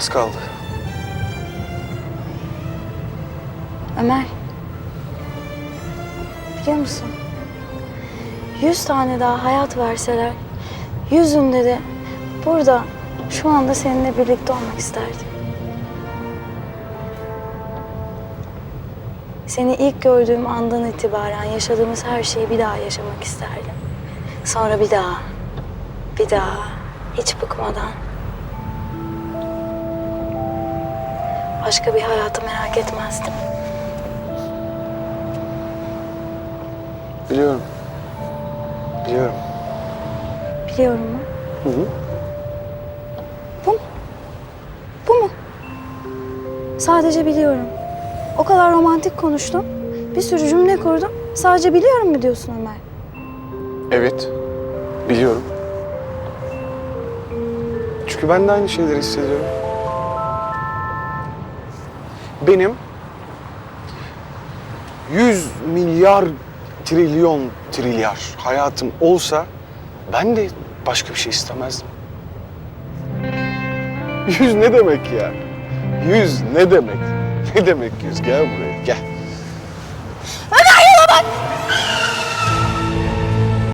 Az kaldı. Ömer. Biliyor musun? Yüz tane daha hayat verseler, yüzünde de burada şu anda seninle birlikte olmak isterdim. Seni ilk gördüğüm andan itibaren yaşadığımız her şeyi bir daha yaşamak isterdim. Sonra bir daha, bir daha, hiç bıkmadan. Başka bir hayatı merak etmezdim. Biliyorum. Biliyorum. Biliyorum mu? Hı hı. Bu mu? Bu mu? Sadece biliyorum. O kadar romantik konuştum. Bir sürü cümle kurdum. Sadece biliyorum mu diyorsun Ömer? Evet. Biliyorum. Çünkü ben de aynı şeyleri hissediyorum. Benim 100 milyar trilyon trilyar hayatım olsa ben de başka bir şey istemezdim. Yüz ne demek ya? Yüz ne demek? Ne demek yüz? Gel buraya gel.